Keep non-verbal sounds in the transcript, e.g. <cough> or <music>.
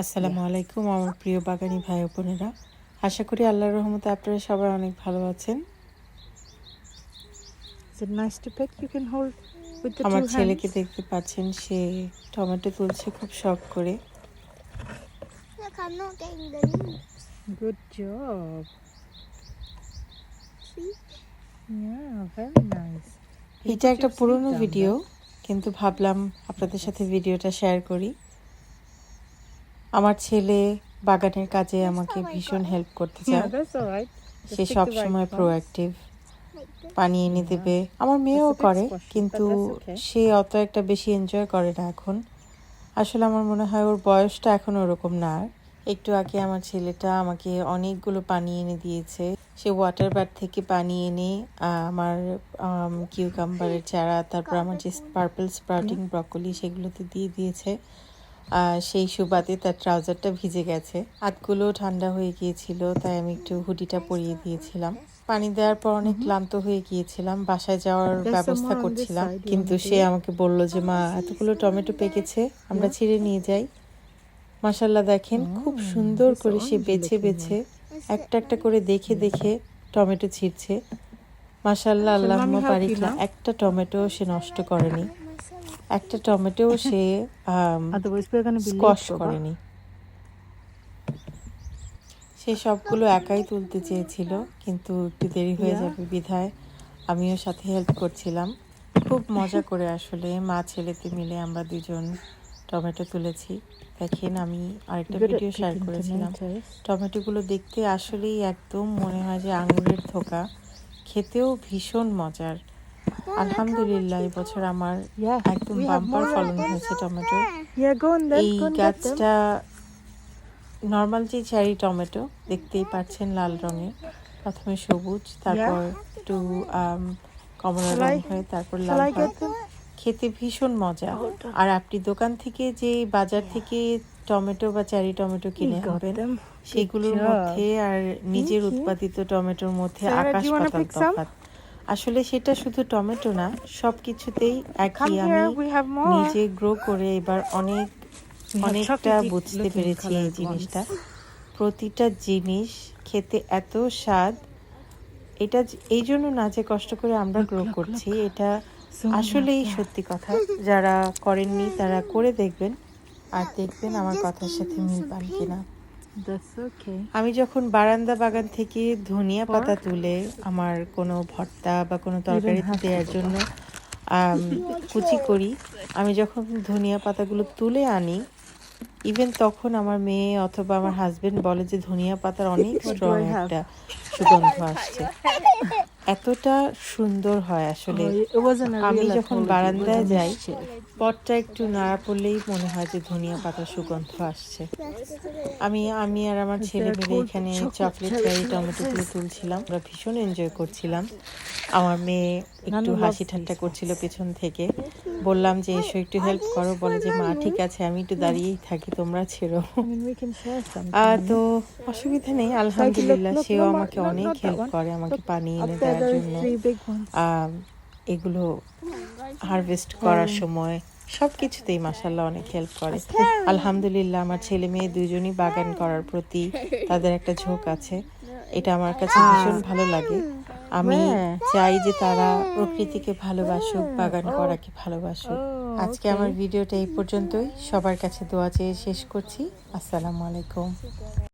আসসালামু আলাইকুম আমার প্রিয় বাগানি ভাই বোনেরা। আশা করি আল্লাহর রহমতে আপনারা সবাই অনেক ভালো আছেন। আমার ছেলেকে দেখতে পাচ্ছেন সে টমেটো তুলছে খুব শখ করে। Very nice. এটা একটা পুরনো ভিডিও কিন্তু ভাবলাম আপনাদের সাথে ভিডিওটা শেয়ার করি। আমার ছেলে বাগানের কাজে আমাকে ভীষণ হেল্প করতে চায়। সে সব সময় প্রোঅ্যাক্টিভ পানি এনে দেবে। আমার মেয়েও করে কিন্তু সে অত একটা বেশি এনজয় করে না এখন। আসলে আমার মনে হয় ওর বয়সটা এখন ওরকম না। একটু আগে আমার ছেলেটা আমাকে অনেকগুলো পানি এনে দিয়েছে। সে ওয়াটার বার থেকে পানি এনে আমার কিউকাম্বারের চারা তারপর আমার যে পার্পল স্প্রাউটিং ব্রকলি সেগুলোতে দিয়ে দিয়েছে। সেই সুবাদে তার ট্রাউজারটা ভিজে গেছে। হাতগুলো ঠান্ডা হয়ে গিয়েছিল তাই আমি একটু হুডিটা পরিয়ে দিয়েছিলাম। পানি দেওয়ার পর অনেক ক্লান্ত হয়ে গিয়েছিলাম বাসায় যাওয়ার ব্যবস্থা করছিলাম। কিন্তু সে আমাকে বলল যে মা এতগুলো টমেটো পেকেছে আমরা ছিঁড়ে নিয়ে যাই। মাসাল্লাহ দেখেন খুব Oh, সুন্দর করে সে বেছে বেছে একটা একটা করে দেখে দেখে টমেটো ছিঁড়ছে। মাসাল্লাহ আল্লাহ now? একটা টমেটো সে নষ্ট করেনি. একটা টমেটো সে স্কোয়াশ করেনি। সে সবগুলো একাই তুলতে চেয়েছিল কিন্তু একটু দেরি হয়ে যাবে বিধায় আমিও সাথে হেল্প করছিলাম। খুব মজা <laughs> করে আসলে মা ছেলেতে মিলে আমরা দুজন টমেটো তুলেছি। দেখেন আমি আরেকটা ভিডিও শেয়ার করেছিলাম। টমেটোগুলো দেখতে আসলেই একদম মনে হয় যে আঙুরের থোকা। খেতেও ভীষণ মজার। আলহামদুলিল্লাহ এবছর আমার একদম বাম্পার ফলন হয়েছে টমেটো. এই. গাছটা নর্মাল যে চেরি টমেটো দেখতেই পাচ্ছেন লাল রঙের প্রথমে সবুজ তারপর একটু কমলা রং হয়ে তারপর লাল হয়? খেতে ভীষণ মজা। আর আপনি দোকান থেকে যে বাজার থেকে টমেটো বা চেরি টমেটো কিনে হবেন সেগুলোর মধ্যে আর নিজের উৎপাদিত টমেটোর মধ্যে আকাশ পাতাল তফাৎ। আসলে সেটা শুধু টমেটো না সবকিছুতেই Come একই আমি. নিজে গ্রো করে এবার অনেক অনেকটা বুঝতে পেরেছি এই জিনিসটা। প্রতিটা জিনিস খেতে এত স্বাদ এটা এই জন্য না যে কষ্ট করে আমরা গ্রো করছি এটা আসলেই সত্যি কথা। যারা করেননি তারা করে দেখবেন আর দেখবেন আমার কথার সাথে মিল পান কিনা. আমি যখন বারান্দা বাগান থেকে ধনিয়া পাতা তুলে আমার কোনো ভর্তা বা কোনো তরকারি দেওয়ার জন্য কুচি করি আমি যখন ধনিয়া পাতাগুলো তুলে আনি ইভেন তখন আমার মেয়ে অথবা আমার হাজবেন্ড বলে যে ধনিয়া পাতার অনেক স্ট্রং একটা সুগন্ধ আসছে। <laughs> এতটা সুন্দর হয় আসলে। আমি যখন বারান্দায় যাই পটটা একটু নাড়া পড়লেই মনে হয় যে ধনিয়া পাতার সুগন্ধ আসছে। আমি আমি আর আমার ছেলে মিলে এখানে চকলেট চেরি flavors? টমেটোগুলো তুলছিলাম। আমরা ভীষণ এনজয় করছিলাম। আমার মেয়ে একটু হাসি ঠাট্টা করছিল পেছন থেকে। বললাম যে এসো একটু হেল্প করো। বলে যে মা ঠিক আছে আমি একটু দাঁড়িয়েই থাকি তোমরা ছেড়ো। তো অসুবিধা নেই আলহামদুলিল্লাহ সেও আমাকে অনেক হেল্প করে আমাকে পানি এনে there. জন্য. আম, এগুলো হারভেস্ট করার সময় সব কিছুতেই মাসাল্লাহ অনেক হেল্প করে। আলহামদুলিল্লাহ আমার ছেলে মেয়ে দুজনই বাগান করার প্রতি <laughs> তাদের একটা ঝোঁক আছে। এটা আমার কাছে ভীষণ ভালো লাগে। আমি চাই যে তারা প্রকৃতিকে ভালোবাসুক বাগান করাকে ভালোবাসুক। Oh, আজকে আমার ভিডিওটা এই পর্যন্তই। সবার কাছে দোয়া চেয়ে শেষ করছি। আসসালামু আলাইকুম।